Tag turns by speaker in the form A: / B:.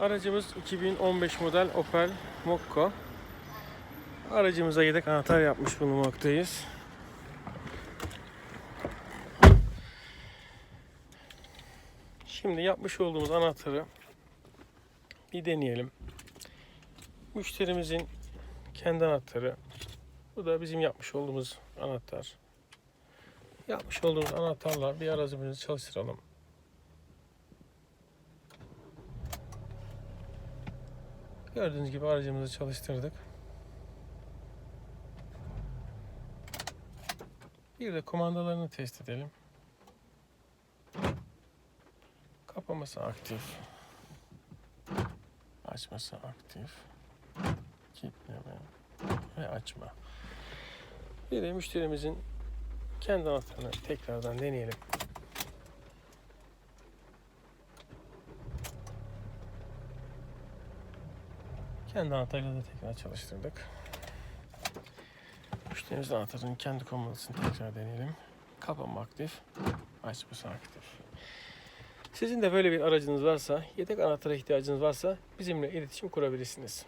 A: Aracımız 2015 model Opel Mokko. Aracımıza yedek anahtar yapmış bulunmaktayız. Şimdi yapmış olduğumuz anahtarı bir deneyelim. Müşterimizin kendi anahtarı. Bu da bizim yapmış olduğumuz anahtar. Yapmış olduğumuz anahtarla bir aracımızı çalıştıralım. Gördüğünüz gibi aracımızı çalıştırdık. Bir de kumandalarını test edelim. Kapaması aktif. Açması aktif. Kilitleme ve açma. Bir de müşterimizin kendi anahtarını tekrardan deneyelim. Kendi anahtarıyla da tekrar çalıştırdık. Müşterimizin anahtarının kendi komandasını tekrar deneyelim. Kapama aktif, açması aktif. Sizin de böyle bir aracınız varsa, yedek anahtara ihtiyacınız varsa bizimle iletişim kurabilirsiniz.